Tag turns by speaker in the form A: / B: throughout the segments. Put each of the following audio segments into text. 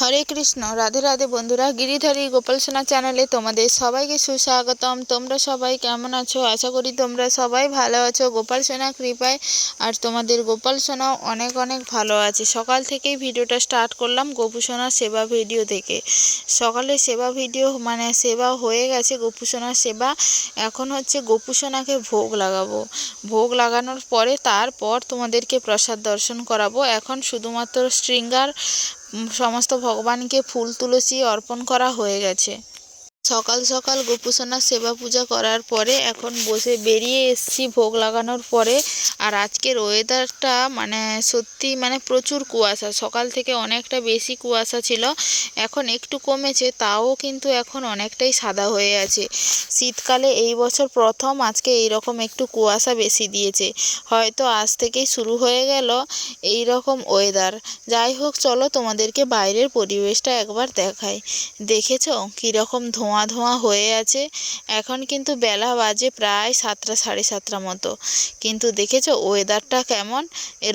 A: হরে কৃষ্ণ রাধে রাধে বন্ধুরা গিরিধারী গোপাল সোনা চ্যানেলে তোমাদের সবাইকে সুস্বাগতম। তোমরা সবাই কেমন আছো? আশা করি তোমরা সবাই ভালো আছো। গোপাল সোনা কৃপায় আর তোমাদের গোপাল সোনাও অনেক অনেক ভালো আছে। সকাল থেকেই ভিডিওটা স্টার্ট করলাম গোপু সোনার সেবা ভিডিও থেকে সকালে সেবা ভিডিও মানে সেবা হয়ে গেছে গোপু সোনার সেবা। এখন হচ্ছে গোপু সোনাকে ভোগ লাগাবো। ভোগ লাগানোর পরে তারপর তোমাদেরকে প্রসাদ দর্শন করাবো। এখন শুধুমাত্র উম, সমস্ত ভগবানকে ফুল তুলসী অর্পণ করা হয়ে গেছে। সকাল সকাল গোপুসোনার সেবা পূজা করার পরে এখন বসে বেরিয়ে এসছি ভোগ লাগানোর পরে। আর আজকের ওয়েদারটা মানে সত্যি মানে প্রচুর কুয়াশা। সকাল থেকে অনেকটা বেশি কুয়াশা ছিল, এখন একটু কমেছে, তাও কিন্তু এখন অনেকটাই সাদা হয়ে আছে। শীতকালে এই বছর প্রথম, আজকে এই রকম একটু কুয়াশা বেশি দিয়েছে। হয়তো আজ থেকেই শুরু হয়ে গেল এই রকম ওয়েদার যাই হোক, চলো তোমাদেরকে বাইরের পরিবেশটা একবার দেখাই। দেখেছ? কীরকম ধোঁয়া ধোঁয়া ধোঁয়া হয়ে আছে। এখন কিন্তু বেলা বাজে প্রায় সাতটা, সাড়ে সাতটা মতো। কিন্তু দেখেছ ওয়েদারটা কেমন?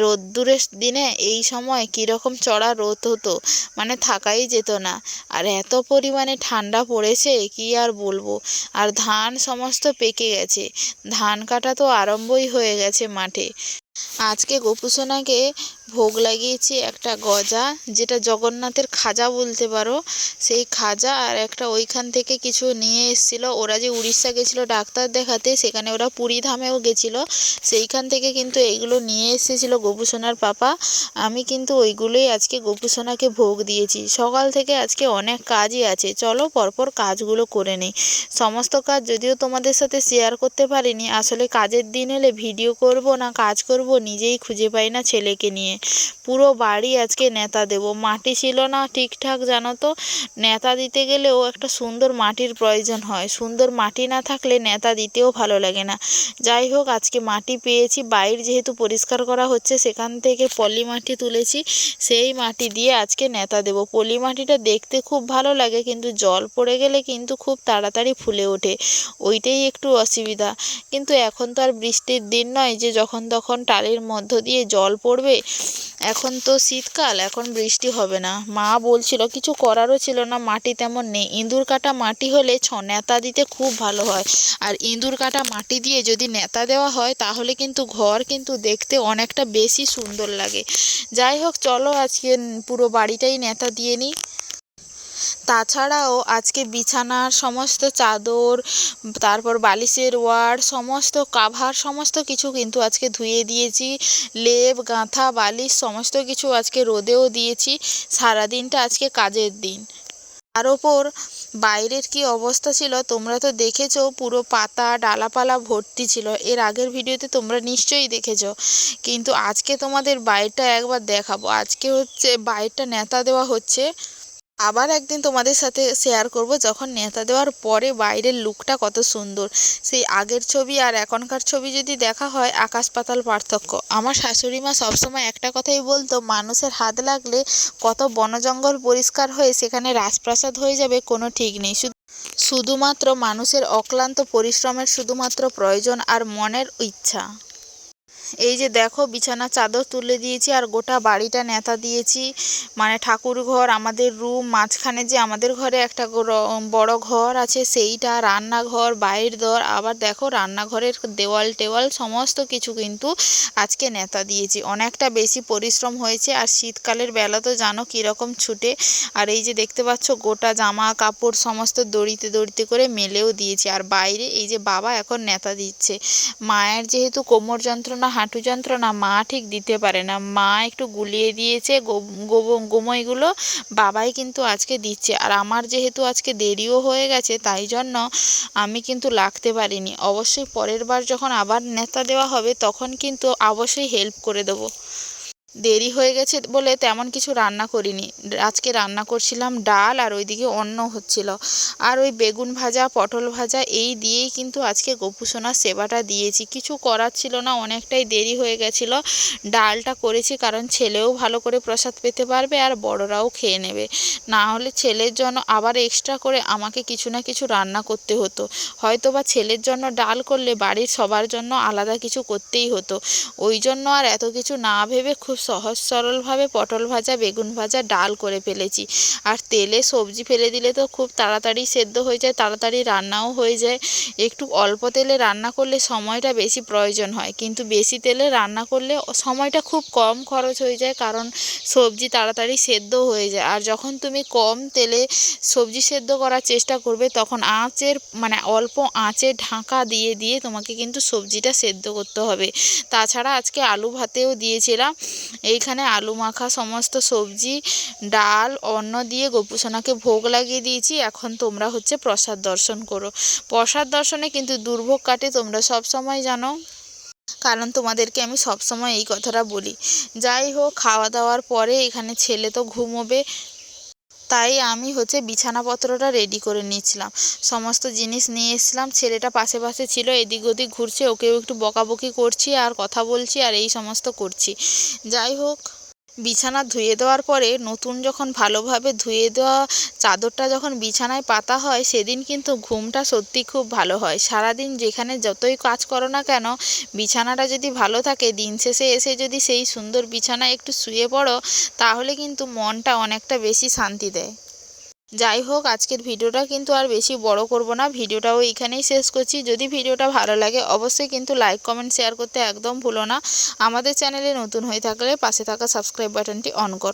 A: রোদ্দুরের দিনে এই সময় কীরকম চড়া রোদ হতো মানে থাকাই যেত না। আর এত পরিমাণে ঠান্ডা পড়েছে, কি আর বলব? আর ধান সমস্ত পেকে গেছে। ধান কাটা তো আরম্ভই হয়ে গেছে মাঠে। আজকে গোপুসোনাকে ভোগ লাগিয়েছি একটা গজা, যেটা জগন্নাথের খাজা বলতে পারো। সেই খাজা আর একটা ওইখান থেকে কিছু নিয়ে এসেছিল। ওরা যে উড়িষ্যা গেছিল ডাক্তার দেখাতে, সেখানে ওরা পুরী ধামেও গেছিল। সেইখান থেকে কিন্তু এইগুলো নিয়ে এসেছিল গোপুসোনার পাপা। আমি কিন্তু ওইগুলোই আজকে গোপুসোনাকে ভোগ দিয়েছি। সকাল থেকে আজকে অনেক কাজই আছে। চলো পরপর কাজগুলো করে নিই। সমস্ত কাজ যদিও তোমাদের সাথে শেয়ার করতে পারিনি। আসলে কাজের দিন এলে ভিডিও করব না, কাজ করব নিজেই খুঁজে পাই না ছেলেকে নিয়ে। পুরো বাড়ি আজকে নেতা দেব। মাটি ছিল না ঠিকঠাক, জানো তো? নেতা দিতে গেলেও একটা সুন্দর মাটির প্রয়োজন হয়। সুন্দর মাটি না থাকলে নেতা দিতেও ভালো লাগে না। যাই হোক, আজকে মাটি পেয়েছি। বাইর যেহেতু পরিষ্কার করা হচ্ছে, সেখান থেকে পলি মাটি তুলেছি। সেই মাটি দিয়ে আজকে নেতা দেব। পলি মাটিটা দেখতে খুব ভালো লাগে, কিন্তু জল পড়ে গেলে কিন্তু খুব তাড়াতাড়ি ফুলে ওঠে। ওইটাই একটু অসুবিধা। কিন্তু এখন তো আর বৃষ্টির দিন নয় যে যখন তখন টালির মধ্য দিয়ে জল পড়বে। এখন তো শীতকাল, এখন বৃষ্টি হবে না। মা বলছিল, কিছু করারও ছিল না, মাটি তেমন নেই। ইঁদুর কাটা মাটি হলে ছ নেতা দিতে খুব ভালো হয়। আর ইঁদুর কাটা মাটি দিয়ে যদি নেতা দেওয়া হয়, তাহলে কিন্তু ঘর কিন্তু দেখতে অনেকটা বেশি সুন্দর লাগে। যাই হোক, চলো আজকে পুরো বাড়িটাই নেতা দিয়ে নিই। তাছাড়াও আজকে বিছানার সমস্ত চাদর, তারপর বালিশের ওয়ার, সমস্ত কাভার, সমস্ত কিছু কিন্তু আজকে ধুয়ে দিয়েছি। লেপ, গাঁথা, বালিশ, সমস্ত কিছু আজকে রোদেও দিয়েছি। সারাদিনটা আজকে কাজের দিন। তার ওপর বাইরের কি অবস্থা ছিল তোমরা তো দেখেছ, পুরো পাতা, ডালাপালা ভর্তি ছিল। এর আগের ভিডিওতে তোমরা নিশ্চয়ই দেখেছ। কিন্তু আজকে তোমাদের বাইরটা একবার দেখাবো। আজকে হচ্ছে, বাইরটা নেতা দেওয়া হচ্ছে। আবার একদিন তোমাদের সাথে শেয়ার করব যখন নেতা দেওয়ার পরে বাইরের লুকটা কত সুন্দর। সেই আগের ছবি আর এখনকার ছবি যদি দেখা হয়, আকাশ পাতাল পার্থক্য। আমার শাশুড়ি মা সবসময় একটা কথাই বলতো, মানুষের হাত লাগলে কত বনজঙ্গল পরিষ্কার হয়ে সেখানে রাজপ্রাসাদ হয়ে যাবে, কোনো ঠিক নেই। শুধু শুধুমাত্র মানুষের অক্লান্ত পরিশ্রমের শুধুমাত্র প্রয়োজন আর মনের ইচ্ছা। এই যে দেখো বিছানা চাদর তুলে দিয়েছি আর গোটা বাড়িটা নেতা দিয়েছি। মানে ঠাকুর ঘর, আমাদের রুম মাঝখানে যে আমাদের ঘরে একটা বড় ঘর আছে, সেইটা, রান্নাঘর বাইরের দর, আবার দেখো রান্নাঘরের দেওয়াল টেওয়াল, সমস্ত কিছু কিন্তু আজকে নেতা দিয়েছি। অনেকটা বেশি পরিশ্রম হয়েছে আর শীতকালের বেলা তো জানো কীরকম ছুটে। আর এই যে দেখতে পাচ্ছ, গোটা জামা কাপড় সমস্ত দড়িতে দড়িতে করে মেলেও দিয়েছি। আর বাইরে এই যে বাবা এখন নেতা দিচ্ছে। মায়ের যেহেতু কোমর যন্ত্রণা হাঁটু যন্ত্রণা মা ঠিক দিতে পারে না। মা একটু গুলিয়ে দিয়েছে গোময়গুলো, বাবাই কিন্তু আজকে দিচ্ছে। আর আমার যেহেতু আজকে দেরিও হয়ে গেছে, তাই জন্য আমি কিন্তু লাগতে পারিনি। অবশ্যই পরের বার যখন আবার নেতা দেওয়া হবে, তখন কিন্তু অবশ্যই হেল্প করে দেবো। দেরি হয়ে গেছে বলে তেমন কিছু রান্না করিনি। আজকে রান্না করছিলাম ডাল আর ওইদিকে অন্ন হচ্ছিল। আর ওই বেগুন ভাজা, পটল ভাজা এই দিয়েই কিন্তু আজকে গোপুসোনার সেবাটা দিয়েছি। কিছু করার ছিল না, অনেকটাই দেরি হয়ে গেছিল। ডালটা করেছি কারণ ছেলেও ভালো করে প্রসাদ পেতে পারবে আর বড়রাও খেয়ে নেবে। না হলে ছেলের জন্য আবার এক্সট্রা করে আমাকে কিছু না কিছু রান্না করতে হতো। হয়তো বা ছেলের জন্য ডাল করলে বাড়ির সবার জন্য আলাদা কিছু করতেই হতো। ওই জন্য আর এত কিছু না ভেবে খুব সহজ সরলভাবে পটল ভাজা, বেগুন ভাজা, ডাল করে ফেলেছি। আর তেলে সবজি ফেলে দিলে তো খুব তাড়াতাড়ি সেদ্ধ হয়ে যায়, তাড়াতাড়ি রান্নাও হয়ে যায়। একটু অল্প তেলে রান্না করলে সময়টা বেশি প্রয়োজন হয়। কিন্তু বেশি তেলে রান্না করলে সময়টা খুব কম খরচ হয়ে যায় কারণ সবজি তাড়াতাড়ি সেদ্ধ হয়ে যায়। আর যখন তুমি কম তেলে সবজি সেদ্ধ করার চেষ্টা করবে, তখন আঁচের মানে অল্প আঁচে ঢাকা দিয়ে দিয়ে তোমাকে কিন্তু সবজিটা সেদ্ধ করতে হবে। তাছাড়া আজকে আলু ভাতেও দিয়েছিলাম। এইখানে আলু মাখা সমস্ত সবজি, ডাল, অন্ন দিয়ে গোপুসোনাকে ভোগ লাগিয়ে দিয়েছি। এখন তোমরা হচ্ছে প্রসাদ দর্শন করো। প্রসাদ দর্শনে কিন্তু দুর্ভোগ কাটে, তোমরা সব সময় জানো। কারণ তোমাদেরকে আমি সবসময় এই কথাটা বলি। যাই হোক, খাওয়া দাওয়ার পরে এখানে ছেলে তো ঘুমোবে তাই আমি হচ্ছে বিছানাপত্রটা রেডি করে নিয়েছিলাম। সমস্ত জিনিস নিয়ে এসেছিলাম, ছেলেটা পাশে পাশে ছিল, এদিক ওদিক ঘুরছে, ওকেও একটু বকাবকি করছি আর কথা বলছি আর এই সমস্ত করছি। যাই হোক বিছানা ধুয়ে দেওয়ার পরে নতুন যখন ভালোভাবে ধুয়ে দেওয়া চাদরটা যখন বিছানায় পাতা হয়, সেদিন কিন্তু ঘুমটা সত্যি খুব ভালো হয়। সারাদিন যেখানে যতই কাজ করো না কেন, বিছানাটা যদি ভালো থাকে, দিন শেষে এসে যদি সেই সুন্দর বিছানায় একটু শুয়ে পড়ো, তাহলে কিন্তু মনটা অনেকটা বেশি শান্তি দেয়। যাই হোক, আজকের ভিডিওটা কিন্তু আর বেশি বড় করব না। ভিডিওটাও এখানেই শেষ করছি। যদি ভিডিওটা ভালো লাগে, অবশ্যই কিন্তু লাইক কমেন্ট শেয়ার করতে একদম ভুলো না। আমাদের চ্যানেলে নতুন হয়ে থাকলে পাশে থাকা সাবস্ক্রাইব বাটনটি অন করো।